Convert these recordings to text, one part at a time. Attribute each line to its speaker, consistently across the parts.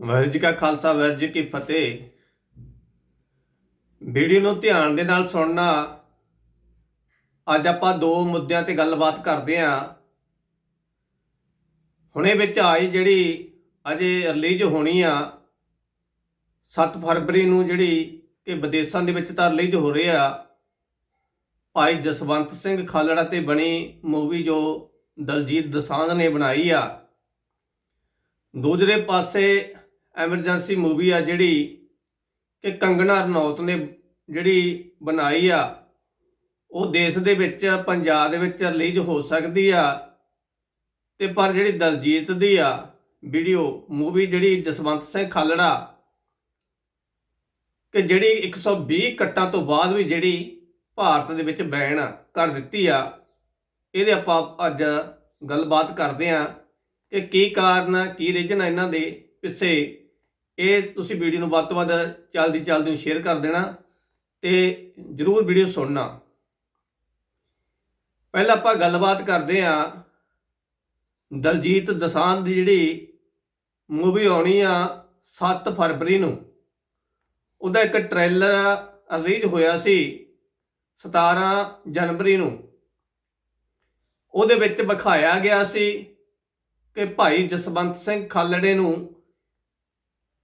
Speaker 1: ਵਾਹਿਗੁਰੂ ਜੀ ਕਾ ਖਾਲਸਾ, ਵਾਹਿਗੁਰੂ ਜੀ ਕੀ ਫਤਿਹ। ਵੀਡੀਓ ਨੂੰ ਧਿਆਨ ਦੇ ਨਾਲ ਸੁਣਨਾ। ਅੱਜ ਆਪਾਂ ਦੋ ਮੁੱਦਿਆਂ ਤੇ ਗੱਲਬਾਤ ਕਰਦੇ ਆਂ ਹੁਣੇ ਵਿੱਚ ਆਈ ਜਿਹੜੀ ਅਜੇ ਰਿਲੀਜ਼ ਹੋਣੀ ਆ। 7 ਫਰਵਰੀ ਨੂੰ ਜਿਹੜੀ ਕਿ ਵਿਦੇਸ਼ਾਂ ਦੇ ਵਿੱਚ ਤਾਂ ਰਿਲੀਜ਼ ਹੋ ਰਹੀ ਆ। ਭਾਈ ਜਸਵੰਤ ਸਿੰਘ ਖਾਲੜਾ ਤੇ ਬਣੀ ਮੂਵੀ ਜੋ ਦਲਜੀਤ ਦਸਾਂਝ ਨੇ ਬਣਾਈ ਆ। ਦੂਜਰੇ ਪਾਸੇ ਐਮਰਜੈਂਸੀ ਮੂਵੀ ਆ ਜਿਹੜੀ ਕਿ ਕੰਗਣਾ ਰਣੌਤ ਨੇ ਜਿਹੜੀ ਬਣਾਈ ਆ, ਉਹ ਦੇਸ਼ ਦੇ ਵਿੱਚ, ਪੰਜਾਬ ਦੇ ਵਿੱਚ ਰਿਲੀਜ਼ ਹੋ ਸਕਦੀ ਆ। ਤੇ ਪਰ ਜਿਹੜੀ ਦਲਜੀਤ ਦੀ ਆ, ਵੀਡੀਓ ਮੂਵੀ ਜਿਹੜੀ ਜਸਵੰਤ ਸਿੰਘ ਖਾਲੜਾ, ਕਿ ਜਿਹੜੀ 120 ਕੱਟਾਂ ਤੋਂ ਬਾਅਦ ਵੀ ਜਿਹੜੀ ਭਾਰਤ ਦੇ ਵਿੱਚ ਬੈਨ ਕਰ ਦਿੱਤੀ ਆ, ਇਹਦੇ ਆਪਾਂ ਅੱਜ ਗੱਲਬਾਤ ਕਰਦੇ ਆ ਕਿ ਕੀ ਕਾਰਨ ਕੀ ਰੀਜਨ ਆ ਇਹਨਾਂ ਦੇ ਪਿੱਛੇ ਇਹ ਤੁਸੀਂ ਵੀਡੀਓ ਨੂੰ ਵੱਧ ਤੋਂ ਵੱਧ ਚੱਲਦੀ ਚਲਦੀ ਨੂੰ ਸ਼ੇਅਰ ਕਰ ਦੇਣਾ ਤੇ ਜਰੂਰ ਵੀਡੀਓ ਸੁਣਨਾ। ਪਹਿਲਾਂ ਆਪਾਂ ਗੱਲਬਾਤ ਕਰਦੇ ਆ ਦਲਜੀਤ ਦਸਾਂਝ ਦੀ ਜਿਹੜੀ ਮੂਵੀ ਆਉਣੀ ਆ 7 ਫਰਵਰੀ ਨੂੰ। ਉਹਦਾ ਇੱਕ ਟ੍ਰੇਲਰ ਰਿਲੀਜ਼ ਹੋਇਆ ਸੀ 17 ਜਨਵਰੀ ਨੂੰ। ਉਹਦੇ ਵਿੱਚ ਵਿਖਾਇਆ ਗਿਆ ਸੀ ਕਿ ਭਾਈ ਜਸਵੰਤ ਸਿੰਘ ਖਾਲੜੇ ਨੂੰ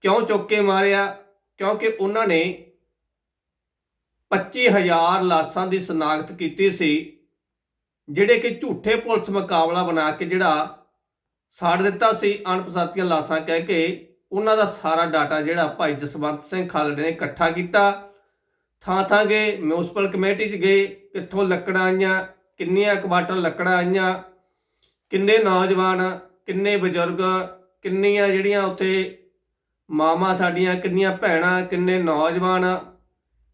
Speaker 1: ਕਿਉਂ ਚੁੱਕ ਕੇ ਮਾਰਿਆ? ਕਿਉਂਕਿ ਉਹਨਾਂ ਨੇ 25000 ਲਾਸ਼ਾਂ ਦੀ ਸ਼ਨਾਖਤ ਕੀਤੀ ਸੀ, ਜਿਹੜੇ ਕਿ ਝੂਠੇ ਪੁਲਿਸ ਮੁਕਾਬਲਾ ਬਣਾ ਕੇ ਜਿਹੜਾ ਸਾੜ ਦਿੱਤਾ ਸੀ, ਅਣਪਛਾਤੀਆਂ ਲਾਸ਼ਾਂ ਕਹਿ ਕੇ ਉਹਨਾਂ ਦਾ ਸਾਰਾ ਡਾਟਾ ਜਿਹੜਾ ਭਾਈ ਜਸਵੰਤ ਸਿੰਘ ਖਾਲੜ ਨੇ ਇਕੱਠਾ ਕੀਤਾ। ਥਾਂ ਥਾਂ ਗਏ ਮਿਊਨਿਸਪਲ ਕਮੇਟੀ 'ਚ ਗਏ, ਕਿੱਥੋਂ ਲੱਕੜਾਂ ਆਈਆਂ, ਕਿੰਨੀਆਂ ਕੁਆਟਰ ਲੱਕੜਾਂ ਆਈਆਂ, ਕਿੰਨੇ ਨੌਜਵਾਨ, ਕਿੰਨੇ ਬਜ਼ੁਰਗ, ਕਿੰਨੀਆਂ ਜਿਹੜੀਆਂ ਉੱਥੇ ਮਾਮਾ ਸਾਡੀਆਂ ਕਿੰਨੀਆਂ ਭੈਣਾਂ, ਕਿੰਨੇ ਨੌਜਵਾਨ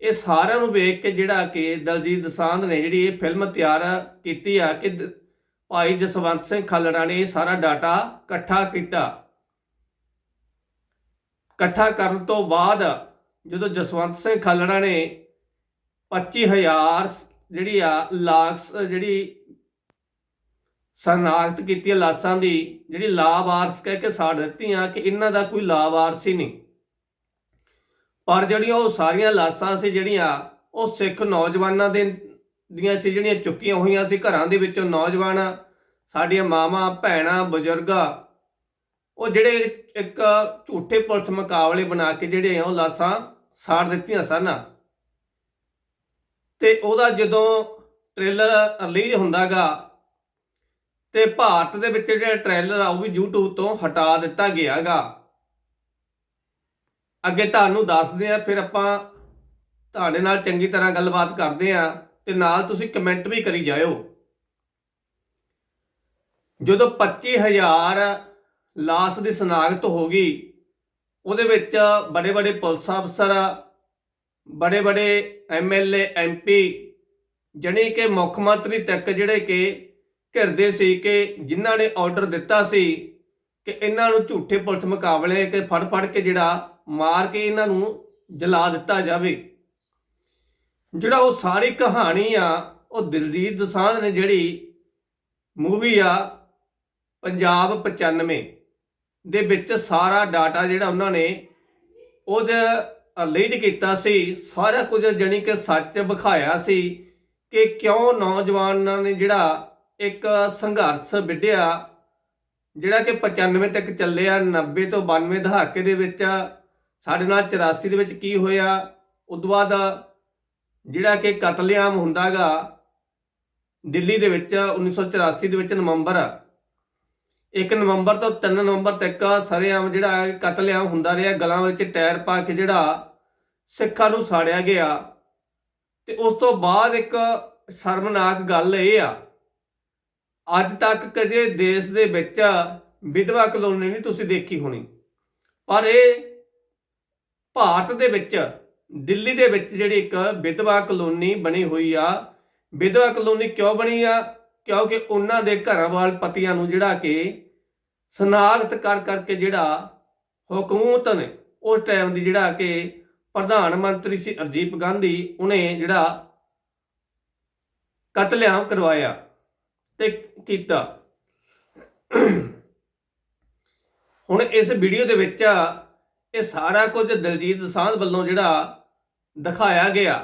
Speaker 1: ਇਹ ਸਾਰਿਆਂ ਨੂੰ ਵੇਖ ਕੇ ਜਿਹੜਾ ਕਿ ਦਲਜੀਤ ਦਸਾਂਧ ਨੇ ਜਿਹੜੀ ਇਹ ਫਿਲਮ ਤਿਆਰ ਕੀਤੀ ਆ ਕਿ ਭਾਈ ਜਸਵੰਤ ਸਿੰਘ ਖਾਲੜਾ ਨੇ ਇਹ ਸਾਰਾ ਡਾਟਾ ਇਕੱਠਾ ਕੀਤਾ। ਇਕੱਠਾ ਕਰਨ ਤੋਂ ਬਾਅਦ ਜਦੋਂ ਜਸਵੰਤ ਸਿੰਘ ਖਾਲੜਾ ਨੇ 25000 ਜਿਹੜੀ ਆ, ਲਾਖਸ ਜਿਹੜੀ ਸ਼ਨਾਖਤ ਕੀਤੀ ਲਾਸ਼ਾਂ ਦੀ, ਜਿਹੜੀ ਲਾਵਾਰਸ ਕਹਿ ਕੇ ਸਾੜ ਦਿੱਤੀਆਂ ਕਿ ਇਹਨਾਂ ਦਾ ਕੋਈ ਲਾਵਾਰਸ ਹੀ ਨਹੀਂ। ਪਰ ਜਿਹੜੀਆਂ ਉਹ ਸਾਰੀਆਂ ਲਾਸ਼ਾਂ ਸੀ ਜਿਹੜੀਆਂ, ਉਹ ਸਿੱਖ ਨੌਜਵਾਨਾਂ ਦੇ ਦੀਆਂ ਸੀ, ਜਿਹੜੀਆਂ ਚੁੱਕੀਆਂ ਹੋਈਆਂ ਸੀ ਘਰਾਂ ਦੇ ਵਿੱਚੋਂ ਨੌਜਵਾਨ, ਸਾਡੀਆਂ ਮਾਵਾਂ, ਭੈਣਾਂ, ਬਜ਼ੁਰਗਾਂ, ਉਹ ਜਿਹੜੇ ਇੱਕ ਝੂਠੇ ਪੁਲਿਸ ਮੁਕਾਬਲੇ ਬਣਾ ਕੇ ਜਿਹੜੇ ਆ ਉਹ ਲਾਸ਼ਾਂ ਸਾੜ ਦਿੱਤੀਆਂ ਸਨ। ਤੇ ਉਹਦਾ ਜਦੋਂ ਟ੍ਰੇਲਰ ਰਿਲੀਜ਼ ਹੁੰਦਾਗਾ ਤੇ ਭਾਰਤ ਦੇ ਵਿੱਚ ਜਿਹੜਾ ਟ੍ਰੇਲਰ ਆ, ਉਹ ਵੀ YouTube ਤੋਂ ਹਟਾ ਦਿੱਤਾ ਗਿਆਗਾ। ਅੱਗੇ ਤੁਹਾਨੂੰ ਦੱਸਦੇ ਆ, ਫਿਰ ਆਪਾਂ ਤੁਹਾਡੇ ਨਾਲ ਚੰਗੀ ਤਰ੍ਹਾਂ ਗੱਲਬਾਤ ਕਰਦੇ ਆ, ਤੇ ਨਾਲ ਤੁਸੀਂ ਕਮੈਂਟ ਵੀ ਕਰੀ ਜਾਇਓ। ਜਦੋਂ 25000 ਲਾਸ਼ ਦੀ ਸ਼ਨਾਖਤ ਹੋ ਗਈ, ਉਹਦੇ ਵਿੱਚ ਬੜੇ ਬੜੇ ਪੁਲਿਸ ਅਫਸਰ ਬੜੇ ਬੜੇ ਐਮਐਲਏ ਐਮਪੀ ਜਣੀ ਕਿ ਮੁੱਖ ਮੰਤਰੀ ਤੱਕ ਜਿਹੜੇ ਕਿ ਘਿਰਦੇ ਸੀ ਕਿ ਜਿਨ੍ਹਾਂ ਨੇ ਆਰਡਰ ਦਿੱਤਾ ਸੀ ਕਿ ਇਹਨਾਂ ਨੂੰ ਝੂਠੇ ਪੁਲਿਸ ਮੁਕਾਬਲੇ ਕਿ ਫੜ ਫੜ ਕੇ ਜਿਹੜਾ ਮਾਰ ਕੇ ਇਹਨਾਂ ਨੂੰ ਜਲਾ ਦਿੱਤਾ ਜਾਵੇ। ਜਿਹੜਾ ਉਹ ਸਾਰੀ ਕਹਾਣੀ ਆ, ਉਹ ਦਿਲਜੀਤ ਦਸਾਂਝ ਨੇ ਜਿਹੜੀ ਮੂਵੀ ਆ, ਪੰਜਾਬ 95 ਦੇ ਵਿੱਚ ਸਾਰਾ ਡਾਟਾ ਜਿਹੜਾ ਉਹਨਾਂ ਨੇ ਉਹਦੇ ਰਿਲੀਜ਼ ਕੀਤਾ ਸੀ, ਸਾਰਾ ਕੁਝ ਜਣੀ ਕਿ ਸੱਚ ਵਿਖਾਇਆ ਸੀ ਕਿ ਕਿਉਂ ਨੌਜਵਾਨਾਂ ਨੇ ਜਿਹੜਾ ਇੱਕ ਸੰਘਰਸ਼ ਵਿੱਢਿਆ, ਜਿਹੜਾ ਕਿ 95 ਤੱਕ ਚੱਲਿਆ 90 ਤੋਂ 92 ਦਹਾਕੇ ਦੇ ਵਿੱਚ ਸਾਡੇ ਨਾਲ 84 ਦੇ ਵਿੱਚ ਕੀ ਹੋਇਆ ਉਦੋਂ ਬਾਅਦ ਜਿਹੜਾ ਕਿ ਕਤਲੇਆਮ ਹੁੰਦਾਗਾ ਦਿੱਲੀ ਦੇ ਵਿੱਚ 1984 ਦੇ ਵਿੱਚ ਨਵੰਬਰ। 1 ਨਵੰਬਰ ਤੋਂ 3 ਨਵੰਬਰ ਤੱਕ ਸਰੇਆਮ ਜਿਹੜਾ ਕਤਲੇਆਮ ਹੁੰਦਾ ਰਿਹਾ, ਗਲਾਂ ਵਿੱਚ ਟਾਇਰ ਪਾ ਕੇ ਜਿਹੜਾ ਸਿੱਖਾਂ ਨੂੰ ਸਾੜਿਆ ਗਿਆ। ਤੇ ਉਸ ਤੋਂ ਬਾਅਦ ਇੱਕ ਸ਼ਰਮਨਾਕ ਗੱਲ ਇਹ ਆ ਅੱਜ ਤੱਕ ਕਦੇ ਦੇਸ਼ ਦੇ ਵਿੱਚ ਵਿਧਵਾ ਕਲੋਨੀ ਨਹੀਂ ਤੁਸੀਂ ਦੇਖੀ ਹੋਣੀ। ਪਰ ਇਹ ਭਾਰਤ ਦੇ ਵਿੱਚ, ਦਿੱਲੀ ਦੇ ਵਿੱਚ ਜਿਹੜੀ ਇੱਕ ਵਿਧਵਾ ਕਲੋਨੀ ਬਣੀ ਹੋਈ ਆ, ਵਿਧਵਾ ਕਲੋਨੀ ਕਿਉਂ ਬਣੀ ਆ? ਕਿਉਂਕਿ ਉਹਨਾਂ ਦੇ ਘਰਾਂ ਵਾਲ ਪਤੀਆਂ ਨੂੰ ਜਿਹੜਾ ਕਿ ਸਨਾਖਤ ਕਰ ਕਰਕੇ ਜਿਹੜਾ ਹਕੂਮਤ ਨੇ, ਉਸ ਟਾਈਮ ਦੀ ਜਿਹੜਾ ਕਿ ਪ੍ਰਧਾਨ ਮੰਤਰੀ ਸੀ ਅਰਜੀਤ ਗਾਂਧੀ, ਉਹਨੇ ਜਿਹੜਾ ਕਤਲੇਆਮ ਕਰਵਾਇਆ। ਤੇ ਕੀਤਾ। ਹੁਣ ਇਸ ਵੀਡੀਓ ਦੇ ਵਿੱਚ ਇਹ ਸਾਰਾ ਕੁਝ ਦਲਜੀਤ ਦੋਸਾਂਝ ਵੱਲੋਂ ਜਿਹੜਾ ਦਿਖਾਇਆ ਗਿਆ।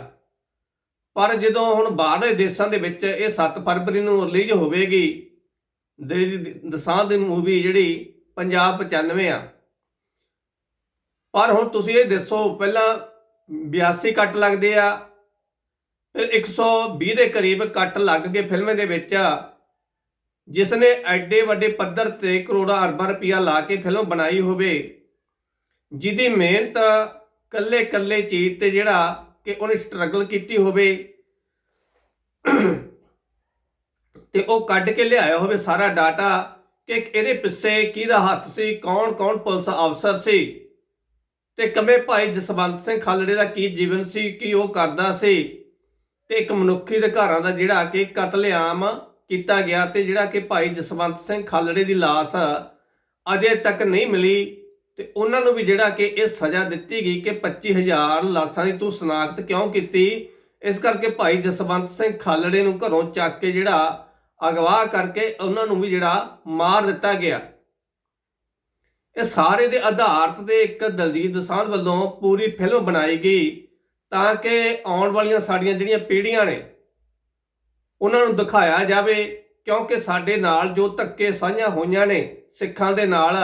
Speaker 1: ਪਰ ਜਦੋਂ ਹੁਣ ਬਾਹਰਲੇ ਦੇਸ਼ਾਂ ਦੇ ਵਿੱਚ ਇਹ 7 ਫਰਵਰੀ ਨੂੰ ਰਿਲੀਜ਼ ਹੋਵੇਗੀ, ਦਲਜੀਤ ਦੋਸਾਂਝ ਦੀ ਮੂਵੀ ਜਿਹੜੀ ਪੰਜਾਬ 95 ਆ। ਪਰ ਹੁਣ ਤੁਸੀਂ ਇਹ ਦੱਸੋ, ਪਹਿਲਾਂ 82 ਕੱਟ ਲੱਗਦੇ ਆ, ਫਿਰ 120 ਦੇ ਕਰੀਬ ਕੱਟ ਲੱਗ ਗਏ ਫਿਲਮ ਦੇ ਵਿੱਚ ਜਿਸ ਨੇ ਐਡੇ ਵੱਡੇ ਪੱਧਰ ਤੇ ਕਰੋੜਾਂ ਅਰਬਾਂ ਰੁਪਇਆ ਲਾ ਕੇ ਫਿਲਮ ਬਣਾਈ ਹੋਵੇ, ਜਿਹਦੀ ਮਿਹਨਤ ਕੱਲੇ ਕੱਲੇ ਚੀਜ਼ ਤੇ ਜਿਹੜਾ ਕਿ ਉਹਨੇ ਸਟਰਗਲ ਕੀਤੀ ਹੋਵੇ, ਤੇ ਉਹ ਕੱਢ ਕੇ ਲਿਆਇਆ ਹੋਵੇ ਸਾਰਾ ਡਾਟਾ ਕਿ ਇਹਦੇ ਪਿੱਛੇ ਕਿਹਦਾ ਹੱਥ ਸੀ ਕੌਣ ਕੌਣ ਪੁਲਿਸ ਅਫਸਰ ਸੀ, ਤੇ ਕਮੇ ਭਾਈ ਜਸਵੰਤ ਸਿੰਘ ਖਾਲੜੇ ਦਾ ਕੀ ਜੀਵਨ ਸੀ, ਕੀ ਉਹ ਕਰਦਾ ਸੀ, ਤੇ ਇੱਕ ਮਨੁੱਖੀ ਅਧਿਕਾਰਾਂ ਦਾ ਜਿਹੜਾ ਕਿ ਕਤਲੇਆਮ ਕੀਤਾ ਗਿਆ ਤੇ ਜਿਹੜਾ ਕਿ ਭਾਈ ਜਸਵੰਤ ਸਿੰਘ ਖਾਲੜੇ ਦੀ ਲਾਸ਼ ਅਜੇ ਤੱਕ ਨਹੀਂ ਮਿਲੀ ਤੇ ਉਹਨਾਂ ਨੂੰ ਵੀ ਜਿਹੜਾ ਕਿ ਇਹ ਸਜ਼ਾ ਦਿੱਤੀ ਗਈ ਕਿ 25000 ਲਾਸ਼ਾਂ ਦੀ ਤੂੰ ਸਨਾਖਤ ਕਿਉਂ ਕੀਤੀ? ਇਸ ਕਰਕੇ ਭਾਈ ਜਸਵੰਤ ਸਿੰਘ ਖਾਲੜੇ ਨੂੰ ਘਰੋਂ ਚੱਕ ਕੇ ਜਿਹੜਾ ਅਗਵਾ ਕਰਕੇ ਉਹਨਾਂ ਨੂੰ ਵੀ ਜਿਹੜਾ ਮਾਰ ਦਿੱਤਾ ਗਿਆ। ਇਹ ਸਾਰੇ ਦੇ ਆਧਾਰ ਤੇ ਇੱਕ ਦਲਜੀਤ ਦੋਸਾਂਝ ਵੱਲੋਂ ਪੂਰੀ ਫਿਲਮ ਬਣਾਈ ਗਈ ਤਾਂ ਕਿ ਆਉਣ ਵਾਲੀਆਂ ਸਾਡੀਆਂ ਜਿਹੜੀਆਂ ਪੀੜ੍ਹੀਆਂ ਨੇ ਉਹਨਾਂ ਨੂੰ ਦਿਖਾਇਆ ਜਾਵੇ, ਕਿਉਂਕਿ ਸਾਡੇ ਨਾਲ ਜੋ ਧੱਕੇ ਸਾਂਝਾਂ ਹੋਈਆਂ ਨੇ ਸਿੱਖਾਂ ਦੇ ਨਾਲ,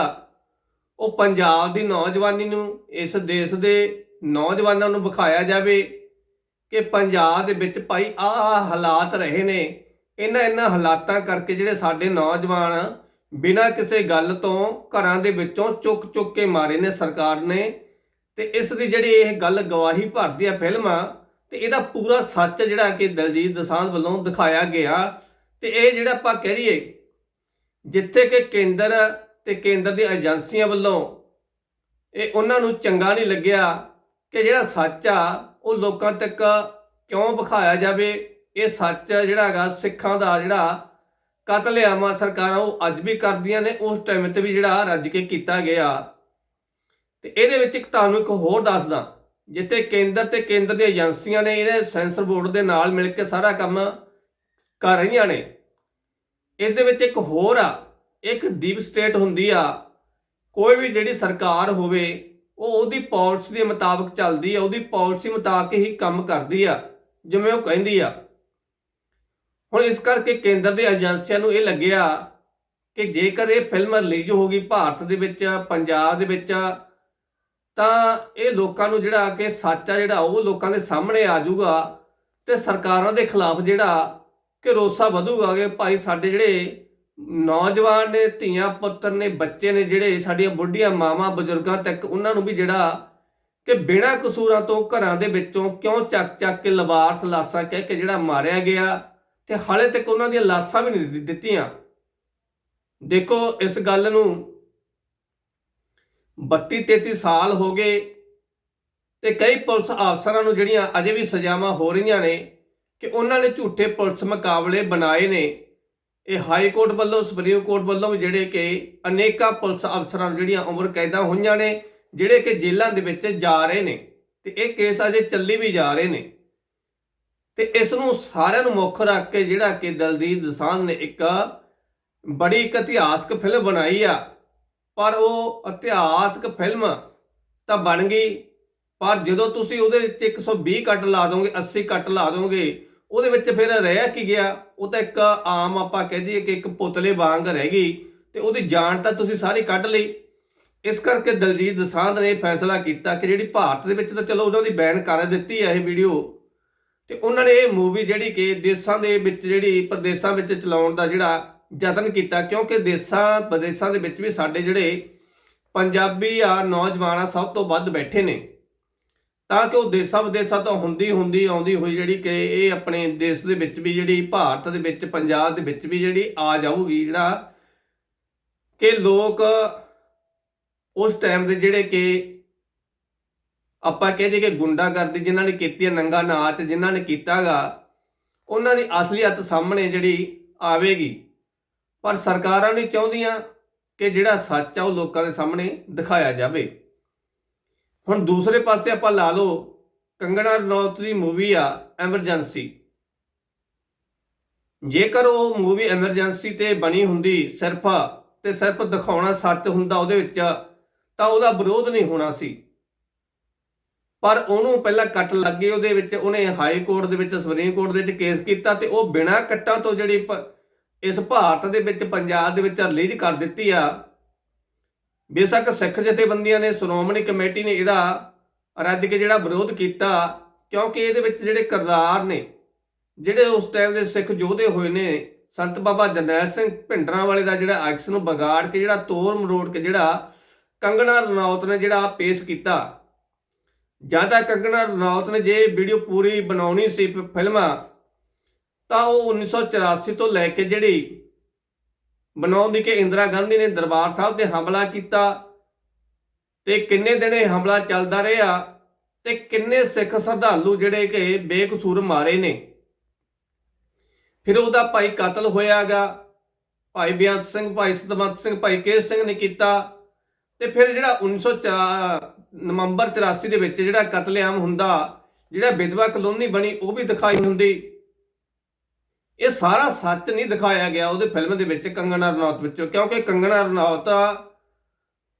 Speaker 1: ਉਹ ਪੰਜਾਬ ਦੀ ਨੌਜਵਾਨੀ ਨੂੰ, ਇਸ ਦੇਸ਼ ਦੇ ਨੌਜਵਾਨਾਂ ਨੂੰ ਵਿਖਾਇਆ ਜਾਵੇ ਕਿ ਪੰਜਾਬ ਦੇ ਵਿੱਚ ਭਾਈ ਆਹ ਹਾਲਾਤ ਰਹੇ ਨੇ। ਇਹਨਾਂ ਇਹਨਾਂ ਹਾਲਾਤਾਂ ਕਰਕੇ ਜਿਹੜੇ ਸਾਡੇ ਨੌਜਵਾਨ ਬਿਨਾਂ ਕਿਸੇ ਗੱਲ ਤੋਂ ਘਰਾਂ ਦੇ ਵਿੱਚੋਂ ਚੁੱਕ ਚੁੱਕ ਕੇ ਮਾਰੇ ਨੇ ਸਰਕਾਰ ਨੇ। ਤੇ ਇਸ ਦੀ ਜਿਹੜੀ ਇਹ ਗੱਲ ਗਵਾਹੀ ਭਰਦੀ ਆ ਫਿਲਮ ਤੇ ਇਹਦਾ ਪੂਰਾ ਸੱਚ ਜਿਹੜਾ ਕਿ ਦਲਜੀਤ ਦੋਸਾਂਝ ਵੱਲੋਂ ਦਿਖਾਇਆ ਗਿਆ ਤੇ ਇਹ ਜਿਹੜਾ ਆਪਾਂ ਕਹਿ ਰਹੀਏ ਜਿੱਥੇ ਕਿ ਕੇਂਦਰ ਤੇ ਕੇਂਦਰ ਦੀ ਏਜੰਸੀਆਂ ਵੱਲੋਂ ਇਹ ਉਹਨਾਂ ਨੂੰ ਚੰਗਾ ਨਹੀਂ ਲੱਗਿਆ ਕਿ ਜਿਹੜਾ ਸੱਚ ਆ, ਉਹ ਲੋਕਾਂ ਤੱਕ ਕਿਉਂ ਵਿਖਾਇਆ ਜਾਵੇ, ਇਹ ਸੱਚ ਜਿਹੜਾ ਹੈਗਾ, ਸਿੱਖਾਂ ਦਾ ਜਿਹੜਾ ਕਤਲੇਆਮਾਂ ਸਰਕਾਰਾਂ ਉਹ ਅੱਜ ਵੀ ਕਰਦੀਆਂ ਨੇ, ਉਸ ਟਾਈਮ ਤੇ ਵੀ ਜਿਹੜਾ ਰੱਜ ਕੇ ਕੀਤਾ ਗਿਆ। ਤੇ ਇਹਦੇ ਵਿੱਚ ਇੱਕ ਤੁਹਾਨੂੰ ਇੱਕ ਹੋਰ ਦੱਸਦਾ। ਜਿੱਥੇ ਕੇਂਦਰ ਤੇ ਕੇਂਦਰ ਦੀਆਂ ਏਜੰਸੀਆਂ ਨੇ ਇਹਦੇ ਸੈਂਸਰ ਬੋਰਡ ਦੇ ਨਾਲ ਮਿਲ ਕੇ ਸਾਰਾ ਕੰਮ ਕਰ ਰਹੀਆਂ ਨੇ। ਇਹਦੇ ਵਿੱਚ ਇੱਕ ਹੋਰ ਆ, ਇੱਕ ਦੀਪ ਸਟੇਟ ਹੁੰਦੀ ਆ, ਕੋਈ ਵੀ ਜਿਹੜੀ ਸਰਕਾਰ ਹੋਵੇ, ਉਹ ਉਹਦੀ ਪਾਲਿਸੀ ਦੇ ਮੁਤਾਬਕ ਚੱਲਦੀ ਆ, ਉਹਦੀ ਪਾਲਿਸੀ ਮੁਤਾਬਕ ਹੀ ਕੰਮ ਕਰਦੀ ਆ, ਜਿਵੇਂ ਉਹ ਕਹਿੰਦੀ ਆ। ਹੁਣ ਇਸ ਕਰਕੇ ਕੇਂਦਰ ਦੇ ਏਜੰਸੀਆਂ ਨੂੰ ਇਹ ਲੱਗਿਆ ਕਿ ਜੇਕਰ ਇਹ ਫਿਲਮ ਰਿਲੀਜ਼ ਹੋਗੀ ਭਾਰਤ ਦੇ ਵਿੱਚ, ਪੰਜਾਬ ਦੇ ਵਿੱਚ ਤਾਂ ਇਹ ਲੋਕਾਂ ਨੂੰ ਜਿਹੜਾ ਕਿ ਸੱਚ ਆ ਜਿਹੜਾ, ਉਹ ਲੋਕਾਂ ਦੇ ਸਾਹਮਣੇ ਆ ਜਾਊਗਾ ਤੇ ਸਰਕਾਰਾਂ ਦੇ ਖਿਲਾਫ ਜਿਹੜਾ ਕਿ ਰੋਸਾ ਵਧੂਗਾ ਕਿ ਭਾਈ ਸਾਡੇ ਜਿਹੜੇ ਨੌਜਵਾਨ ਨੇ, ਧੀਆਂ ਪੁੱਤਰ ਨੇ, ਬੱਚੇ ਨੇ ਜਿਹੜੇ ਸਾਡੀਆਂ ਬੁੱਢੀਆਂ ਮਾਵਾਂ, ਬਜ਼ੁਰਗਾਂ ਤੱਕ, ਉਹਨਾਂ ਨੂੰ ਵੀ ਜਿਹੜਾ ਕਿ ਬਿਨਾਂ ਕਸੂਰਾਂ ਤੋਂ ਘਰਾਂ ਦੇ ਵਿੱਚੋਂ ਕਿਉਂ ਚੱਕ ਚੱਕ ਕੇ ਲਵਾਰਸ ਲਾਸਾਂ ਕਹਿ ਕੇ ਜਿਹੜਾ ਮਾਰਿਆ ਗਿਆ ਤੇ ਹਾਲੇ ਤੱਕ ਉਹਨਾਂ ਦੀਆਂ ਲਾਸਾਂ ਵੀ ਨਹੀਂ ਦਿੱਤੀਆਂ। ਦੇਖੋ, ਇਸ ਗੱਲ ਨੂੰ 32 33 ਸਾਲ ਹੋ ਗਏ ਤੇ ਕਈ ਪੁਲਿਸ ਅਫਸਰਾਂ ਨੂੰ ਜਿਹੜੀਆਂ ਅਜੇ ਵੀ ਸਜ਼ਾਵਾਂ ਹੋ ਰਹੀਆਂ ਨੇ ਕਿ ਉਹਨਾਂ ਨੇ ਝੂਠੇ ਪੁਲਿਸ ਮੁਕਾਬਲੇ ਬਣਾਏ ਨੇ। ਇਹ ਹਾਈ ਕੋਰਟ ਵੱਲੋਂ, ਸੁਪਰੀਮ ਕੋਰਟ ਵੱਲੋਂ ਜਿਹੜੇ ਕਿ ਅਨੇਕਾਂ ਪੁਲਿਸ ਅਫਸਰਾਂ ਨੂੰ ਜਿਹੜੀਆਂ ਉਮਰ ਕੈਦਾਂ ਹੋਈਆਂ ਨੇ, ਜਿਹੜੇ ਕਿ ਜੇਲ੍ਹਾਂ ਦੇ ਵਿੱਚ ਜਾ ਰਹੇ ਨੇ ਤੇ ਇਹ ਕੇਸ ਅਜੇ ਚੱਲੀ ਵੀ ਜਾ ਰਹੇ ਨੇ। ਤੇ ਇਸ ਨੂੰ ਸਾਰਿਆਂ ਨੂੰ ਮੁੱਖ ਰੱਖ ਕੇ ਜਿਹੜਾ ਕਿ ਦਲਜੀਤ ਦਸਾਂਝ ਨੇ ਇੱਕ ਬੜੀ ਇੱਕ ਇਤਿਹਾਸਕ ਫਿਲਮ ਬਣਾਈ ਆ। ਪਰ ਉਹ ਇਤਿਹਾਸਕ ਫਿਲਮ ਤਾਂ ਬਣ ਗਈ। ਪਰ ਜਦੋਂ ਤੁਸੀਂ ਉਹਦੇ ਵਿੱਚ 120 ਕੱਟ ਲਾ ਦੋਗੇ 80 ਕੱਟ ਲਾ ਦੋਗੇ, ਉਹਦੇ ਵਿੱਚ ਫਿਰ ਰਹਿ ਕੀ ਗਿਆ? ਉਹ ਤਾਂ ਇੱਕ ਆਮ ਆਪਾਂ ਕਹਿ ਦਈਏ ਕਿ ਇੱਕ ਪੁਤਲੇ ਵਾਂਗ ਰਹਿ ਗਈ ਤੇ ਉਹਦੀ ਜਾਨ ਤਾਂ ਤੁਸੀਂ ਸਾਰੀ ਕੱਢ ਲਈ। ਇਸ ਕਰਕੇ ਦਲਜੀਤ ਦਸਾਂਧ ਨੇ ਫੈਸਲਾ ਕੀਤਾ ਕਿ ਜਿਹੜੀ ਭਾਰਤ ਦੇ ਵਿੱਚ ਤਾਂ ਚਲੋ ਉਹਨਾਂ ਦੀ ਬੈਨ ਕਰ ਦਿੱਤੀ ਹੈ ਇਹ ਵੀਡੀਓ। ਤੇ ਉਹਨਾਂ ਨੇ ਇਹ ਮੂਵੀ ਜਿਹੜੀ ਕਿ ਦੇਸ਼ਾਂ ਦੇ ਵਿੱਚ ਜਿਹੜੀ ਪ੍ਰਦੇਸ਼ਾਂ ਵਿੱਚ ਚਲਾਉਣ ਦਾ ਜਿਹੜਾ ਯਤਨ ਕੀਤਾ, ਕਿਉਂਕਿ ਦੇਸ਼ਾਂ, ਵਿਦੇਸ਼ਾਂ ਦੇ ਵਿੱਚ ਵੀ ਸਾਡੇ ਜਿਹੜੇ ਪੰਜਾਬੀ ਆ ਨੌਜਵਾਨ ਆ, ਸਭ ਤੋਂ ਵੱਧ ਬੈਠੇ ਨੇ। ਤਾਂ ਕਿ ਉਹ ਦੇਸ਼ਾਂ, ਵਿਦੇਸ਼ਾਂ ਤੋਂ ਹੁੰਦੀ ਹੁੰਦੀ, ਆਉਂਦੀ ਹੋਈ ਜਿਹੜੀ ਕਿ ਇਹ ਆਪਣੇ ਦੇਸ਼ ਦੇ ਵਿੱਚ ਵੀ ਜਿਹੜੀ, ਭਾਰਤ ਦੇ ਵਿੱਚ, ਪੰਜਾਬ ਦੇ ਵਿੱਚ ਵੀ ਜਿਹੜੀ ਆ ਜਾਊਗੀ, ਜਿਹੜਾ ਕਿ ਲੋਕ ਉਸ ਟਾਈਮ ਦੇ ਜਿਹੜੇ ਕਿ ਆਪਾਂ ਕਹਦੇ ਕਿ ਗੁੰਡਾਗਰਦੀ, ਜਿਨ੍ਹਾਂ ਨੇ ਕੀਤੀ ਹੈ ਨੰਗਾ ਨਾਚ, ਜਿਨ੍ਹਾਂ ਨੇ ਕੀਤਾਗਾ, ਉਹਨਾਂ ਦੀ ਅਸਲੀਅਤ ਸਾਹਮਣੇ ਜਿਹੜੀ ਆਵੇਗੀ। ਪਰ ਸਰਕਾਰਾਂ ਨਹੀਂ ਚਾਹੁੰਦੀਆਂ ਕਿ ਜਿਹੜਾ ਸੱਚ ਆ ਉਹ ਲੋਕਾਂ ਦੇ ਸਾਹਮਣੇ ਦਿਖਾਇਆ ਜਾਵੇ। ਹੁਣ ਦੂਸਰੇ ਪਾਸੇ ਆਪਾਂ ਲਾ ਲਓ, ਕੰਗਣਾ ਰਣੌਤ ਦੀ ਮੂਵੀ ਆ ਐਮਰਜੈਂਸੀ ਜੇਕਰ ਉਹ ਮੂਵੀ ਐਮਰਜੈਂਸੀ ਤੇ ਬਣੀ ਹੁੰਦੀ, ਸਿਰਫ ਤੇ ਸਿਰਫ ਦਿਖਾਉਣਾ ਸੱਚ ਹੁੰਦਾ ਉਹਦੇ ਵਿੱਚ, ਤਾਂ ਉਹਦਾ ਵਿਰੋਧ ਨਹੀਂ ਹੋਣਾ ਸੀ। ਪਰ ਉਹਨੂੰ ਪਹਿਲਾਂ ਕੱਟ ਲੱਗੇ ਉਹਦੇ ਵਿੱਚ, ਉਹਨੇ ਹਾਈ ਕੋਰਟ ਦੇ ਵਿੱਚ, ਸੁਪਰੀਮ ਕੋਰਟ ਦੇ ਵਿੱਚ ਕੇਸ ਕੀਤਾ ਤੇ ਉਹ ਬਿਨਾਂ ਕੱਟਾਂ ਤੋਂ ਜਿਹੜੀ ਇਸ ਭਾਰਤ ਦੇ ਵਿੱਚ, ਪੰਜਾਬ ਦੇ ਵਿੱਚ ਰਿਲੀਜ਼ ਕਰ ਦਿੱਤੀ ਆ। ਬੇਸ਼ੱਕ ਸਿੱਖ ਜਥੇਬੰਦੀਆਂ ਨੇ, ਸ਼੍ਰੋਮਣੀ ਕਮੇਟੀ ਨੇ ਇਹਦਾ ਰੱਦ ਕੇ ਜਿਹੜਾ ਵਿਰੋਧ ਕੀਤਾ, ਕਿਉਂਕਿ ਇਹਦੇ ਵਿੱਚ ਜਿਹੜੇ ਕਰਦਾਰ ਨੇ, ਜਿਹੜੇ ਉਸ ਟਾਈਮ ਦੇ ਸਿੱਖ ਯੋਧੇ ਹੋਏ ਨੇ, ਸੰਤ ਬਾਬਾ ਜਰਨੈਲ ਸਿੰਘ ਭਿੰਡਰਾਂ ਵਾਲੇ ਦਾ ਜਿਹੜਾ ਐਕਸ ਨੂੰ ਵਿਗਾੜ ਕੇ, ਜਿਹੜਾ ਤੋੜ ਮਰੋੜ ਕੇ, ਜਿਹੜਾ ਕੰਗਣਾ ਰਣੌਤ ਨੇ ਜਿਹੜਾ ਪੇਸ਼ ਕੀਤਾ। ਜਾਂ ਤਾਂ ਕੰਗਣਾ ਰਣੌਤ ਨੇ ਜੇ ਵੀਡੀਓ ਪੂਰੀ ਬਣਾਉਣੀ ਸੀ ਫਿਲਮਾਂ ਤਾਂ ਉਹ 1984 ਤੋਂ ਲੈ ਕੇ ਜਿਹੜੀ ਬਣਾਉਂਦੀ ਕਿ ਇੰਦਰਾ ਗਾਂਧੀ ਨੇ ਦਰਬਾਰ ਸਾਹਿਬ ਤੇ ਹਮਲਾ ਕੀਤਾ ਤੇ ਕਿੰਨੇ ਦਿਨ ਇਹ ਹਮਲਾ ਚੱਲਦਾ ਰਿਹਾ ਤੇ ਕਿੰਨੇ ਸਿੱਖ ਸ਼ਰਧਾਲੂ ਜਿਹੜੇ ਕਿ ਬੇਕਸੂਰ ਮਾਰੇ ਨੇ। ਫਿਰ ਉਹਦਾ ਭਾਈ ਕਤਲ ਹੋਇਆਗਾ, ਭਾਈ ਬਿਆੰਤ ਸਿੰਘ, ਭਾਈ ਸਤਵੰਤ ਸਿੰਘ, ਭਾਈ ਕੇਸ ਸਿੰਘ ਨੇ ਕੀਤਾ ਤੇ ਫਿਰ ਜਿਹੜਾ 1904 ਨਵੰਬਰ 84 ਦੇ ਵਿੱਚ ਜਿਹੜਾ ਕਤਲੇਆਮ ਹੁੰਦਾ, ਜਿਹੜਾ ਵਿਧਵਾ ਕਲੋਨੀ ਬਣੀ, ਉਹ ਵੀ ਦਿਖਾਈ ਹੁੰਦੀ। ਇਹ ਸਾਰਾ ਸੱਚ ਨਹੀਂ ਦਿਖਾਇਆ ਗਿਆ ਉਹਦੇ ਫਿਲਮ ਦੇ ਵਿੱਚ ਕੰਗਣਾ ਰਣੌਤ ਵਿੱਚੋਂ, ਕਿਉਂਕਿ ਕੰਗਣਾ ਰਣੌਤ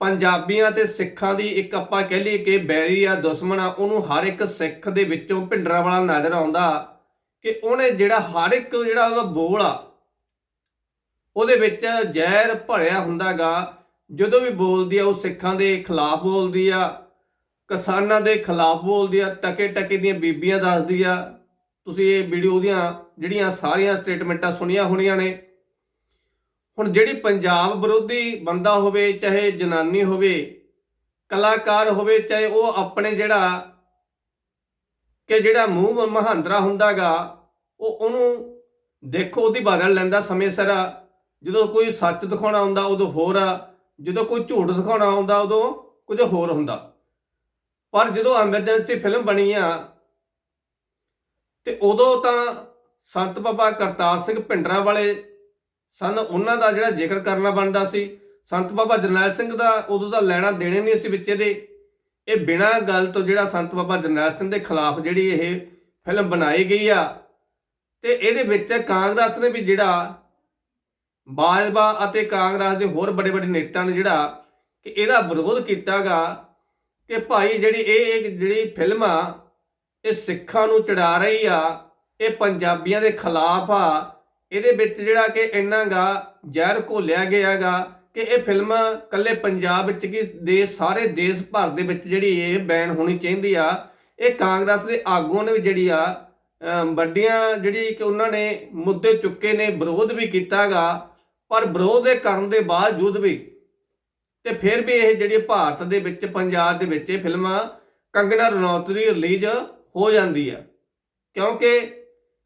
Speaker 1: ਪੰਜਾਬੀਆਂ ਤੇ ਸਿੱਖਾਂ ਦੀ ਇੱਕ ਆਪਾਂ ਕਹਿ ਲਈਏ ਕਿ ਬੈਰੀ ਆ, ਦੁਸ਼ਮਣ ਆ, ਉਹਨੂੰ ਹਰ ਇੱਕ ਸਿੱਖ ਦੇ ਵਿੱਚੋਂ ਭਿੰਡਰਾਂ ਵਾਲਾ ਨਜ਼ਰ ਆਉਂਦਾ ਕਿ ਉਹਨੇ ਜਿਹੜਾ ਹਰ ਇੱਕ ਜਿਹੜਾ ਉਹਦਾ ਬੋਲ ਆ, ਉਹਦੇ ਵਿੱਚ ਜ਼ਹਿਰ ਭਰਿਆ ਹੁੰਦਾਗਾ। ਜਦੋਂ ਵੀ ਬੋਲਦੀ ਆ, ਉਹ ਸਿੱਖਾਂ ਦੇ ਖਿਲਾਫ ਬੋਲਦੀ ਆ, ਕਿਸਾਨਾਂ ਦੇ ਖਿਲਾਫ ਬੋਲਦੀ ਆ ਟਕੇ ਟਕੇ ਦੀਆਂ ਬੀਬੀਆਂ ਦੱਸਦੀ ਆ ਤੁਸੀਂ ਇਹ ਵੀਡੀਓ ਦੀਆਂ ਜਿਹੜੀਆਂ ਸਾਰੀਆਂ ਸਟੇਟਮੈਂਟਾਂ ਸੁਣੀਆਂ ਹੋਣੀਆਂ ਨੇ। ਹੁਣ ਜਿਹੜੀ ਪੰਜਾਬ ਵਿਰੋਧੀ ਬੰਦਾ ਹੋਵੇ, ਚਾਹੇ ਜਨਾਨੀ ਹੋਵੇ, ਕਲਾਕਾਰ ਹੋਵੇ, ਚਾਹੇ ਉਹ ਆਪਣੇ ਜਿਹੜਾ ਕਿ ਜਿਹੜਾ ਮੂੰਹ ਮਹਾਂਦਰਾ ਹੁੰਦਾਗਾ, ਉਹ ਉਹਨੂੰ ਦੇਖੋ, ਉਹਦੀ ਬਦਲ ਲੈਂਦਾ ਸਮੇਂ ਸਿਰ। ਜਦੋਂ ਕੋਈ ਸੱਚ ਦਿਖਾਉਣਾ ਹੁੰਦਾ, ਉਦੋਂ ਹੋਰ। ਆ ਜਦੋਂ ਕੋਈ ਝੂਠ ਦਿਖਾਉਣਾ ਹੁੰਦਾ, ਉਦੋਂ ਕੁਝ ਹੋਰ ਹੁੰਦਾ। ਪਰ ਜਦੋਂ ਐਮਰਜੈਂਸੀ ਫਿਲਮ ਬਣੀ ਆ ਤੇ ਉਦੋਂ ਤਾਂ ਸੰਤ ਬਾਬਾ ਕਰਤਾਰ ਸਿੰਘ ਭਿੰਡਰਾਂ ਵਾਲੇ ਸਨ, ਉਹਨਾਂ ਦਾ ਜਿਹੜਾ ਜ਼ਿਕਰ ਕਰਨਾ ਬਣਦਾ ਸੀ। ਸੰਤ ਬਾਬਾ ਜਰਨੈਲ ਸਿੰਘ ਦਾ ਉਦੋਂ ਦਾ ਲੈਣਾ ਦੇਣੇ ਨਹੀਂ ਸੀ ਵਿੱਚ ਇਹਦੇ। ਇਹ ਬਿਨਾਂ ਗੱਲ ਤੋਂ ਜਿਹੜਾ ਸੰਤ ਬਾਬਾ ਜਰਨੈਲ ਸਿੰਘ ਦੇ ਖਿਲਾਫ ਜਿਹੜੀ ਇਹ ਫਿਲਮ ਬਣਾਈ ਗਈ ਆ, ਤੇ ਇਹਦੇ ਵਿੱਚ ਕਾਂਗਰਸ ਨੇ ਵੀ ਜਿਹੜਾ ਬਾਜਵਾ ਅਤੇ ਕਾਂਗਰਸ ਦੇ ਹੋਰ ਬੜੇ ਵੱਡੇ ਨੇਤਾ ਨੇ ਜਿਹੜਾ ਕਿ ਇਹਦਾ ਵਿਰੋਧ ਕੀਤਾਗਾ ਕਿ ਭਾਈ ਜਿਹੜੀ ਇਹ ਜਿਹੜੀ ਫਿਲਮ ਆ ਇਹ ਸਿੱਖਾਂ ਨੂੰ ਚੜਾ ਰਹੀ ਆ, ਇਹ ਪੰਜਾਬੀਆਂ ਦੇ ਖਿਲਾਫ ਆ। ਇਹਦੇ ਵਿੱਚ ਜਿਹੜਾ ਕਿ ਇੰਨਾਗਾ ਜ਼ਹਿਰ ਘੋਲਿਆ ਗਿਆਗਾ ਕਿ ਇਹ ਫਿਲਮ ਕੱਲੇ ਪੰਜਾਬ ਵਿੱਚ ਕੀ ਦੇ ਸਾਰੇ ਦੇਸ਼ ਭਰ ਦੇ ਵਿੱਚ ਜਿਹੜੀ ਇਹ ਬੈਨ ਹੋਣੀ ਚਾਹੀਦੀ ਆ। ਇਹ ਕਾਂਗਰਸ ਦੇ ਆਗੂਆਂ ਨੇ ਵੀ ਜਿਹੜੀ ਆ ਵੱਡੀਆਂ ਜਿਹੜੀ ਕਿ ਉਹਨਾਂ ਨੇ ਮੁੱਦੇ ਚੁੱਕੇ ਨੇ, ਵਿਰੋਧ ਵੀ ਕੀਤਾਗਾ, ਪਰ ਵਿਰੋਧ ਦੇ ਕਰਨ ਦੇ ਬਾਵਜੂਦ ਵੀ ਤੇ ਫਿਰ ਵੀ ਇਹ ਜਿਹੜੀ ਭਾਰਤ ਦੇ ਵਿੱਚ, ਪੰਜਾਬ ਦੇ ਵਿੱਚ ਇਹ ਫਿਲਮ ਕੰਗਣਾ ਰਣੌਤ ਦੀ ਰਿਲੀਜ਼ ਹੋ ਜਾਂਦੀ ਆ। ਕਿਉਂਕਿ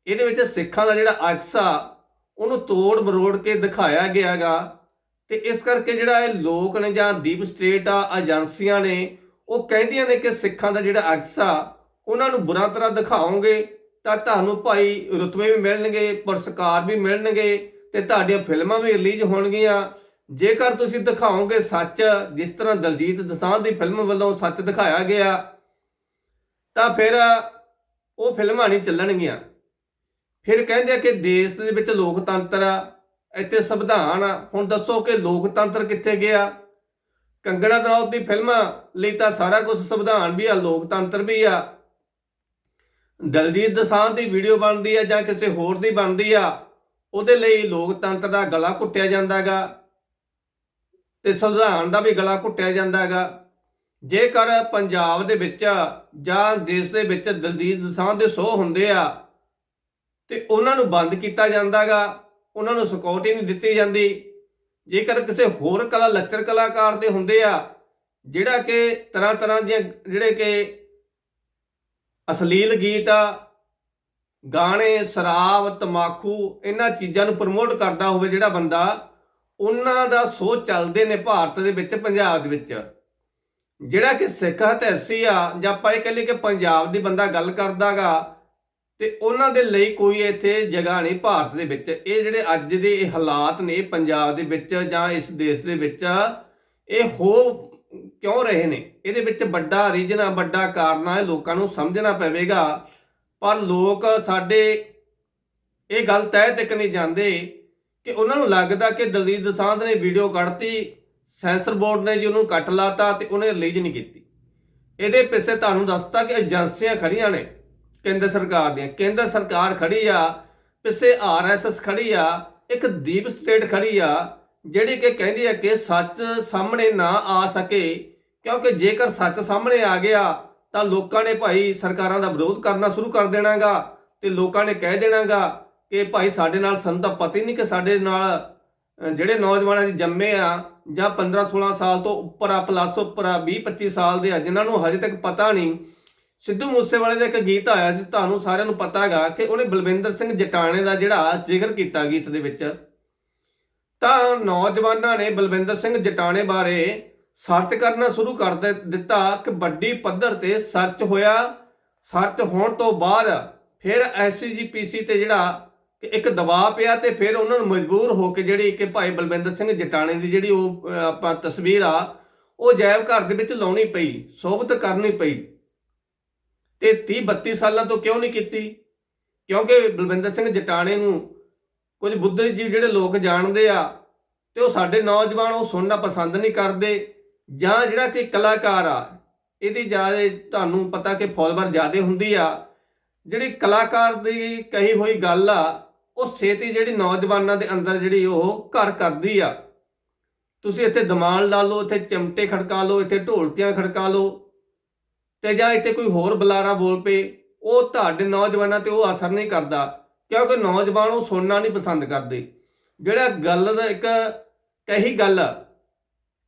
Speaker 1: ਇਹਦੇ ਵਿੱਚ ਸਿੱਖਾਂ ਦਾ ਜਿਹੜਾ ਅਕਸ ਆ, ਉਹਨੂੰ ਤੋੜ ਮਰੋੜ ਕੇ ਦਿਖਾਇਆ ਗਿਆਗਾ ਤੇ ਇਸ ਕਰਕੇ ਜਿਹੜਾ ਇਹ ਲੋਕ ਨੇ ਜਾਂ ਦੀਪ ਸਟੇਟ ਆ, ਏਜੰਸੀਆਂ ਨੇ, ਉਹ ਕਹਿੰਦੀਆਂ ਨੇ ਕਿ ਸਿੱਖਾਂ ਦਾ ਜਿਹੜਾ ਅਕਸ ਆ, ਉਹਨਾਂ ਨੂੰ ਬੁਰਾ ਤਰ੍ਹਾਂ ਦਿਖਾਓਗੇ ਤਾਂ ਤੁਹਾਨੂੰ ਭਾਈ ਰੁਤਬੇ ਵੀ ਮਿਲਣਗੇ, ਪੁਰਸਕਾਰ ਵੀ ਮਿਲਣਗੇ ਤੇ ਤੁਹਾਡੀਆਂ ਫਿਲਮਾਂ ਵੀ ਰਿਲੀਜ਼ ਹੋਣਗੀਆਂ। ਜੇਕਰ ਤੁਸੀਂ ਦਿਖਾਓਗੇ ਸੱਚ, ਜਿਸ ਤਰ੍ਹਾਂ ਦਲਜੀਤ ਦਸਾਂਝ ਦੀ ਫਿਲਮ ਵੱਲੋਂ ਸੱਚ ਦਿਖਾਇਆ ਗਿਆ ਤਾਂ ਫਿਰ ਉਹ ਫਿਲਮਾਂ ਨਹੀਂ ਚੱਲਣਗੀਆਂ। ਫਿਰ ਕਹਿੰਦੇ ਆ ਕਿ ਦੇਸ਼ ਦੇ ਵਿੱਚ ਲੋਕਤੰਤਰ ਆ, ਇੱਥੇ ਸੰਵਿਧਾਨ ਆ। ਹੁਣ ਦੱਸੋ ਕਿ ਲੋਕਤੰਤਰ ਕਿੱਥੇ ਗਿਆ? ਕੰਗਣਾ ਰਣੌਤ ਦੀ ਫਿਲਮਾਂ ਲਈ ਤਾਂ ਸਾਰਾ ਕੁਝ ਸੰਵਿਧਾਨ ਵੀ ਆ, ਲੋਕਤੰਤਰ ਵੀ ਆ। ਦਲਜੀਤ ਦਸਾਂਝ ਦੀ ਵੀਡੀਓ ਬਣਦੀ ਆ ਜਾਂ ਕਿਸੇ ਹੋਰ ਦੀ ਬਣਦੀ ਆ, ਉਹਦੇ ਲਈ ਲੋਕਤੰਤਰ ਦਾ ਗਲਾ ਘੁੱਟਿਆ ਜਾਂਦਾਗਾ। ਤੇ ਸੰਵਿਧਾਨ ਦਾ ਵੀ ਗਲਾ ਘੁੱਟਿਆ ਜਾਂਦਾਗਾ। ਜੇਕਰ ਪੰਜਾਬ ਦੇ ਵਿੱਚ ਜਾਂ ਦੇਸ਼ ਦੇ ਵਿੱਚ ਦਲਜੀਤ ਦਸਾਂਝ ਦੇ ਸ਼ੋਅ ਹੁੰਦੇ ਆ ਤੇ ਉਹਨਾਂ ਨੂੰ ਬੰਦ ਕੀਤਾ ਜਾਂਦਾਗਾ, ਉਹਨਾਂ ਨੂੰ ਸਿਕਿਉਰਿਟੀ ਨਹੀਂ ਦਿੱਤੀ ਜਾਂਦੀ, ਜੇਕਰ ਕਿਸੇ ਹੋਰ ਕਲਾ, ਲੱਚਰ ਕਲਾਕਾਰ ਦੇ ਹੁੰਦੇ ਆ, ਜਿਹੜਾ ਕਿ ਤਰ੍ਹਾਂ ਤਰ੍ਹਾਂ ਦੀਆਂ ਜਿਹੜੇ ਕਿ ਅਸ਼ਲੀਲ ਗੀਤ ਆ, ਗਾਣੇ, ਸ਼ਰਾਬ, ਤਮਾਕੂ, ਇਹਨਾਂ ਚੀਜ਼ਾਂ ਨੂੰ ਪ੍ਰਮੋਟ ਕਰਦਾ ਹੋਵੇ ਜਿਹੜਾ ਬੰਦਾ, ਉਹਨਾਂ ਦਾ ਸੋਚ ਚੱਲਦੇ ਨੇ ਭਾਰਤ ਦੇ ਵਿੱਚ, ਪੰਜਾਬ ਦੇ ਵਿੱਚ। ਜਿਹੜਾ ਕਿ ਸਿੱਖ ਹਤੈਸੀ ਆ, ਜਾਂ ਆਪਾਂ ਇਹ ਕਹੀਏ ਕਿ ਪੰਜਾਬ ਦੀ ਬੰਦਾ ਗੱਲ ਕਰਦਾਗਾ, ਤੇ ਉਹਨਾਂ ਦੇ ਲਈ ਕੋਈ ਇੱਥੇ ਜਗ੍ਹਾ ਨਹੀਂ ਭਾਰਤ ਦੇ ਵਿੱਚ। ਇਹ ਜਿਹੜੇ ਅੱਜ ਦੇ ਇਹ ਹਾਲਾਤ ਨੇ ਪੰਜਾਬ ਦੇ ਵਿੱਚ ਜਾਂ ਇਸ ਦੇਸ਼ ਦੇ ਵਿੱਚ, ਇਹ ਹੋ ਕਿਉਂ ਰਹੇ ਨੇ? ਇਹਦੇ ਵਿੱਚ ਵੱਡਾ ਰੀਜਨ ਆ, ਵੱਡਾ ਕਾਰਨ ਆ ਲੋਕਾਂ ਨੂੰ ਸਮਝਣਾ ਪਵੇਗਾ। ਪਰ ਲੋਕ ਸਾਡੇ ਇਹ ਗੱਲ ਤੈਅ ਤੱਕ ਨਹੀਂ ਜਾਂਦੇ ਕਿ ਉਹਨਾਂ ਨੂੰ ਲੱਗਦਾ ਕਿ ਦਲਜੀਤ ਦਸਾਂਝ ਨੇ ਵੀਡੀਓ ਕੱਢਤੀ ਸੈਂਸਰ ਬੋਰਡ ਨੇ ਜੀ ਉਹਨੂੰ ਕੱਟ ਲਾਤਾ ਤੇ ਉਹਨੇ ਰਿਲੀਜ਼ ਨਹੀਂ ਕੀਤੀ। ਇਹਦੇ ਪਿੱਛੇ ਤੁਹਾਨੂੰ ਦੱਸਤਾ ਕਿ ਏਜੰਸੀਆਂ ਖੜੀਆਂ ਨੇ, ਕੇਂਦਰ ਸਰਕਾਰ ਦੀਆਂ। ਕੇਂਦਰ ਸਰਕਾਰ ਖੜੀ ਆ, ਪਿੱਛੇ ਆਰਐਸਐਸ ਖੜੀ ਆ, ਇੱਕ ਦੀਪ ਸਟੇਟ ਖੜੀ ਆ, ਜਿਹੜੀ ਕਿ ਕਹਿੰਦੀ ਹੈ ਕਿ ਸੱਚ ਸਾਹਮਣੇ ਨਾ ਆ ਸਕੇ, ਕਿਉਂਕਿ ਜੇਕਰ ਸੱਚ ਸਾਹਮਣੇ ਆ ਗਿਆ, ਤਾਂ ਲੋਕਾਂ ਨੇ ਭਾਈ ਸਰਕਾਰਾਂ ਦਾ ਵਿਰੋਧ ਕਰਨਾ ਸ਼ੁਰੂ ਕਰ ਦੇਣਾਗਾ ਤੇ ਲੋਕਾਂ ਨੇ ਕਹਿ ਦੇਣਾਗਾ ਕਿ ਭਾਈ ਸਾਡੇ ਨਾਲ ਸਾਨੂੰ ਤਾਂ ਪਤਾ ਹੀ ਨਹੀਂ ਕਿ ਸਾਡੇ ਨਾਲ ਜਿਹੜੇ ਨੌਜਵਾਨਾਂ ਦੀ ਜੰਮੇ ਆ ਜਾਂ 15 16 ਸਾਲ ਤੋਂ ਉੱਪਰ ਆ ਪਲੱਸ ਉੱਪਰ ਆ 20 25 ਸਾਲ ਦੇ ਆ, ਜਿਨ੍ਹਾਂ ਨੂੰ ਹਜੇ ਤੱਕ ਪਤਾ ਨਹੀਂ, ਸਿੱਧੂ ਮੂਸੇਵਾਲੇ ਦਾ ਇੱਕ ਗੀਤ ਆਇਆ ਸੀ, ਤੁਹਾਨੂੰ ਸਾਰਿਆਂ ਨੂੰ ਪਤਾ ਹੈਗਾ ਕਿ ਉਹਨੇ ਬਲਵਿੰਦਰ ਸਿੰਘ ਜਟਾਣੇ ਦਾ ਜਿਹੜਾ ਜ਼ਿਕਰ ਕੀਤਾ ਗੀਤ ਦੇ ਵਿੱਚ। ਤਾਂ ਨੌਜਵਾਨਾਂ ਨੇ ਬਲਵਿੰਦਰ ਸਿੰਘ ਜਟਾਣੇ ਬਾਰੇ ਸਰਚ ਕਰਨਾ ਸ਼ੁਰੂ ਕਰ ਦਿੱਤਾ ਕਿ ਵੱਡੀ ਪੱਧਰ ਤੇ ਸਰਚ ਹੋਇਆ। ਸਰਚ ਹੋਣ ਤੋਂ ਬਾਅਦ ਫਿਰ ਐਸਜੀਪੀਸੀ ਤੇ ਜਿਹੜਾ ਕਿ ਇੱਕ ਦਬਾਅ ਪਿਆ ਤੇ ਫਿਰ ਉਹਨਾਂ ਨੂੰ ਮਜਬੂਰ ਹੋ ਕੇ ਜਿਹੜੀ ਕਿ ਭਾਈ ਬਲਵਿੰਦਰ ਸਿੰਘ ਜਟਾਣੇ ਦੀ ਜਿਹੜੀ ਉਹ ਆਪਾਂ ਤਸਵੀਰ ਆ, ਉਹ ਜੈਵ ਘਰ ਦੇ ਵਿੱਚ ਲਾਉਣੀ ਪਈ, ਸੋਭਤ ਕਰਨੀ ਪਈ। ਤੇ 30 32 ਸਾਲਾਂ ਤੋਂ ਕਿਉਂ ਨਹੀਂ ਕੀਤੀ? ਕਿਉਂਕਿ ਬਲਵਿੰਦਰ ਸਿੰਘ ਜਟਾਣੇ ਨੂੰ ਕੁਝ ਬੁੱਧੀਜੀਵ ਜਿਹੜੇ ਲੋਕ ਜਾਣਦੇ ਆ ਤੇ ਉਹ ਸਾਡੇ ਨੌਜਵਾਨ ਉਹ ਸੁਣਨਾ ਪਸੰਦ ਨਹੀਂ ਕਰਦੇ ਜਾਂ ਜਿਹੜਾ ਕਿ ਕਲਾਕਾਰ ਆ, ਇਹਦੀ ਜ਼ਿਆਦਾ ਤੁਹਾਨੂੰ ਪਤਾ ਕਿ ਫੋਲੋਵਰ ਜ਼ਿਆਦਾ ਹੁੰਦੀ ਆ। ਜਿਹੜੀ ਕਲਾਕਾਰ ਦੀ ਕਹੀ ਹੋਈ ਗੱਲ ਆ ਉਹ ਛੇਤੀ ਜਿਹੜੀ ਨੌਜਵਾਨਾਂ ਦੇ ਅੰਦਰ ਜਿਹੜੀ ਉਹ ਘਰ ਕਰਦੀ ਆ। ਤੁਸੀਂ ਇੱਥੇ ਦਮਾਨ ਲਾ ਲਓ, ਇੱਥੇ ਚਮਟੇ ਖੜਕਾ ਲਓ, ਇੱਥੇ ਢੋਲਕੀਆਂ ਖੜਕਾ ਲਓ ਤੇ ਜਾਂ ਇੱਥੇ ਕੋਈ ਹੋਰ ਬੁਲਾਰਾ ਬੋਲ ਪਏ, ਉਹ ਤੁਹਾਡੇ ਨੌਜਵਾਨਾਂ ਤੇ ਉਹ ਅਸਰ ਨਹੀਂ ਕਰਦਾ ਕਿਉਂਕਿ ਨੌਜਵਾਨ ਉਹ ਸੁਣਨਾ ਨਹੀਂ ਪਸੰਦ ਕਰਦੇ। ਜਿਹੜਾ ਗੱਲ ਦਾ ਇੱਕ ਕਹੀ ਗੱਲ,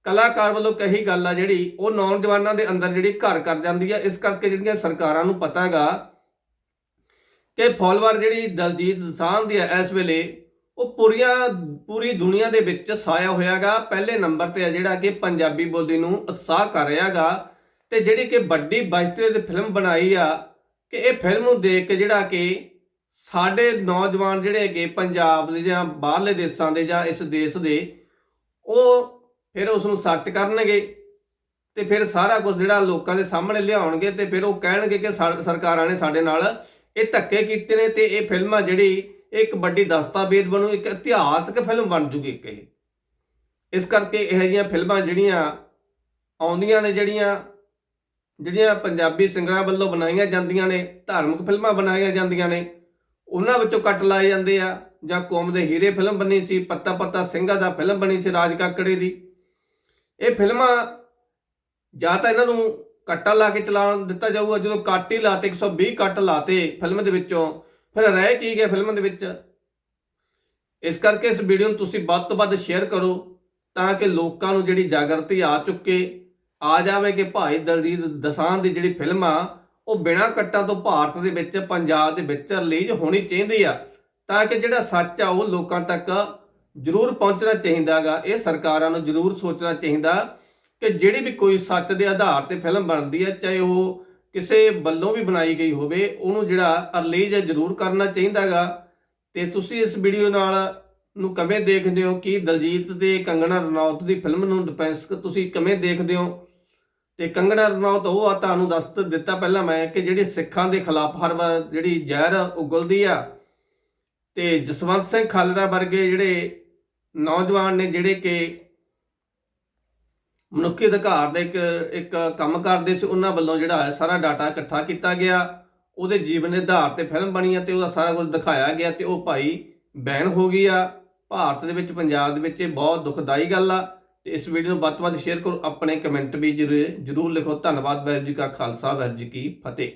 Speaker 1: ਕਲਾਕਾਰ ਵੱਲੋਂ ਕਹੀ ਗੱਲ ਆ ਜਿਹੜੀ, ਉਹ ਨੌਜਵਾਨਾਂ ਦੇ ਅੰਦਰ ਜਿਹੜੀ ਘਰ ਕਰ ਜਾਂਦੀ ਆ, ਇਸ ਕਰਕੇ ਜਿਹੜੀਆਂ ਸਰਕਾਰਾਂ ਨੂੰ ਪਤਾ ਹੈਗਾ ਕਿ ਫੋਲੋਵਰ ਜਿਹੜੀ ਦਲਜੀਤ ਦੋਸਾਂਝ ਦੀ ਹੈ ਇਸ ਵੇਲੇ, ਉਹ ਪੂਰੀਆਂ, ਪੂਰੀ ਦੁਨੀਆ ਦੇ ਵਿੱਚ ਛਾਇਆ ਹੋਇਆਗਾ। ਪਹਿਲੇ ਨੰਬਰ ਤੇ ਹੈ ਜਿਹੜਾ ਕਿ ਪੰਜਾਬੀ ਬੋਲੀ ਨੂੰ ਉਤਸ਼ਾਹ ਕਰ ਰਿਹਾਗਾ। ਤੇ ਜਿਹੜੀ ਕਿ ਵੱਡੀ ਬਜਟ 'ਤੇ ਫਿਲਮ ਬਣਾਈ ਆ, ਕਿ ਇਹ ਫਿਲਮ ਨੂੰ ਦੇਖ ਕੇ ਜਿਹੜਾ ਕਿ ਸਾਡੇ ਨੌਜਵਾਨ ਜਿਹੜੇ ਹੈਗੇ ਪੰਜਾਬ ਦੇ ਜਾਂ ਬਾਹਰਲੇ ਦੇਸ਼ਾਂ ਦੇ ਜਾਂ ਇਸ ਦੇਸ਼ ਦੇ, ਉਹ ਫਿਰ ਉਸ ਨੂੰ ਸਰਚ ਕਰਨਗੇ ਤੇ ਫਿਰ ਸਾਰਾ ਕੁਝ ਜਿਹੜਾ ਲੋਕਾਂ ਦੇ ਸਾਹਮਣੇ ਲਿਆਉਣਗੇ ਤੇ ਫਿਰ ਉਹ ਕਹਿਣਗੇ ਕਿ ਸਰ- ਸਰਕਾਰਾਂ ਨੇ ਸਾਡੇ ਨਾਲ ਇਹ ਧੱਕੇ ਕੀਤੇ ਨੇ ਤੇ ਇਹ ਫਿਲਮਾਂ ਜਿਹੜੀ ਇੱਕ ਵੱਡੀ ਦਸਤਾਵੇਜ਼ ਬਣੂ, ਇੱਕ ਇਤਿਹਾਸਕ ਫਿਲਮ ਬਣ ਜੂਗੀ ਇੱਕ ਇਹ। ਇਸ ਕਰਕੇ ਇਹੋ ਜਿਹੀਆਂ ਫਿਲਮਾਂ ਜਿਹੜੀਆਂ ਆਉਂਦੀਆਂ ਨੇ, ਜਿਹੜੀਆਂ ਜਿਹੜੀਆਂ ਪੰਜਾਬੀ ਸਿੰਗਰਾਂ ਵੱਲੋਂ ਬਣਾਈਆਂ ਜਾਂਦੀਆਂ ਨੇ, ਧਾਰਮਿਕ ਫਿਲਮਾਂ ਬਣਾਈਆਂ ਜਾਂਦੀਆਂ ਨੇ, ਉਹਨਾਂ ਵਿੱਚੋਂ ਕੱਟ ਲਾਏ ਜਾਂਦੇ ਆ। ਜਾਂ ਕੌਮ ਦੇ ਹੀਰੇ ਫਿਲਮ ਬਣੀ ਸੀ, ਪੱਤਾ ਪੱਤਾ ਸਿੰਘਾਂ ਦਾ ਫਿਲਮ ਬਣੀ ਸੀ, ਰਾਜ ਕਾਕੜੇ ਦੀ। ਇਹ ਫਿਲਮਾਂ ਜਾਂ ਤਾਂ ਇਹਨਾਂ ਨੂੰ ਕੱਟਾ ਲਾ ਕੇ ਚਲਾਉਣ ਦਿੱਤਾ ਜਾਊਗਾ। ਜਦੋਂ ਕੱਟ ਹੀ ਲਾਤੇ 120 ਕੱਟ ਲਾਤੇ ਫਿਲਮ ਦੇ ਵਿੱਚੋਂ, ਫਿਰ ਰਹਿ ਕੀ ਗਿਆ ਫਿਲਮ ਦੇ ਵਿੱਚ? ਇਸ ਕਰਕੇ ਇਸ ਵੀਡੀਓ ਨੂੰ ਤੁਸੀਂ ਵੱਧ ਤੋਂ ਵੱਧ ਸ਼ੇਅਰ ਕਰੋ ਤਾਂ ਕਿ ਲੋਕਾਂ ਨੂੰ ਜਿਹੜੀ ਜਾਗਰਤੀ ਆ ਚੁੱਕੇ, ਆ ਜਾਵੇ ਕਿ ਭਾਈ ਦਲਜੀਤ ਦਸਾਂ ਦੀ ਜਿਹੜੀ ਫਿਲਮ ਆ, ਉਹ ਬਿਨਾਂ ਕੱਟਾਂ ਤੋਂ ਭਾਰਤ ਦੇ ਵਿੱਚ, ਪੰਜਾਬ ਦੇ ਵਿੱਚ ਰਿਲੀਜ਼ ਹੋਣੀ ਚਾਹੀਦੀ ਆ। ਤਾਂ ਕਿ ਜਿਹੜਾ ਸੱਚ ਆ, ਉਹ ਲੋਕਾਂ ਤੱਕ ਜ਼ਰੂਰ ਪਹੁੰਚਣਾ ਚਾਹੀਦਾਗਾ। ਇਹ ਸਰਕਾਰਾਂ ਨੂੰ ਜ਼ਰੂਰ ਸੋਚਣਾ ਚਾਹੀਦਾ ਕਿ ਜਿਹੜੀ ਵੀ ਕੋਈ ਸੱਚ ਦੇ ਆਧਾਰ ਤੇ ਫਿਲਮ ਬਣਦੀ ਹੈ, ਚਾਹੇ ਉਹ ਕਿਸੇ ਵੱਲੋਂ ਵੀ ਬਣਾਈ ਗਈ ਹੋਵੇ, ਉਹਨੂੰ ਜਿਹੜਾ ਰਿਲੀਜ਼ ਜ਼ਰੂਰ ਕਰਨਾ ਚਾਹੀਦਾਗਾ ਤੇ ਤੁਸੀਂ ਇਸ ਵੀਡੀਓ ਨਾਲ ਨੂੰ ਕਿਵੇਂ ਦੇਖਦੇ ਹੋ? ਕਿ ਦਲਜੀਤ ਤੇ ਕੰਗਣਾ ਰਣੌਤ ਦੀ ਫਿਲਮ ਨੂੰ ਡਿਫੈਂਸ ਤੁਸੀਂ ਕਿਵੇਂ ਦੇਖਦੇ ਹੋ? ਤੇ ਕੰਗਣਾ ਰਣੌਤ, ਉਹ ਆ ਤੁਹਾਨੂੰ ਦੱਸ ਦਿੱਤਾ ਪਹਿਲਾਂ ਮੈਂ ਕਿ ਜਿਹੜੀ ਸਿੱਖਾਂ ਦੇ ਖਿਲਾਫ ਹਰ ਵਾਰ ਜਿਹੜੀ ਜ਼ਹਿਰ ਉਗਲਦੀ ਆ, ਤੇ ਜਸਵੰਤ ਸਿੰਘ ਖਾਲੜਾ ਵਰਗੇ ਜਿਹੜੇ ਨੌਜਵਾਨ ਨੇ, ਜਿਹੜੇ ਕਿ ਮਨੁੱਖੀ ਅਧਿਕਾਰ ਦੇ ਇੱਕ ਇੱਕ ਕੰਮ ਕਰਦੇ ਸੀ, ਉਹਨਾਂ ਵੱਲੋਂ ਜਿਹੜਾ ਹੈ ਸਾਰਾ ਡਾਟਾ ਇਕੱਠਾ ਕੀਤਾ ਗਿਆ। ਉਹਦੇ ਜੀਵਨ ਦੇ ਆਧਾਰ ਤੇ ਫਿਲਮ ਬਣੀ ਆ ਤੇ ਉਹਦਾ ਸਾਰਾ ਕੁਝ ਦਿਖਾਇਆ ਗਿਆ ਤੇ ਉਹ ਭਾਈ ਬੈਨ ਹੋ ਗਈ ਆ। ਭਾਰਤ ਦੇ ਵਿੱਚ, ਪੰਜਾਬ ਦੇ ਵਿੱਚ ਇਹ ਬਹੁਤ ਦੁਖਦਾਈ ਗੱਲ ਆ ਤੇ ਇਸ ਵੀਡੀਓ ਨੂੰ ਵੱਧ ਤੋਂ ਵੱਧ ਸ਼ੇਅਰ ਕਰੋ। ਆਪਣੇ ਕਮੈਂਟ ਵੀ ਜ਼ਰੂਰ ਜ਼ਰੂਰ ਲਿਖੋ। ਧੰਨਵਾਦ ਵਾਹਿਗੁਰੂ ਜੀ ਕਾ ਖਾਲਸਾ, ਵਾਹਿਗੁਰੂ ਜੀ ਕੀ ਫਤਿਹ।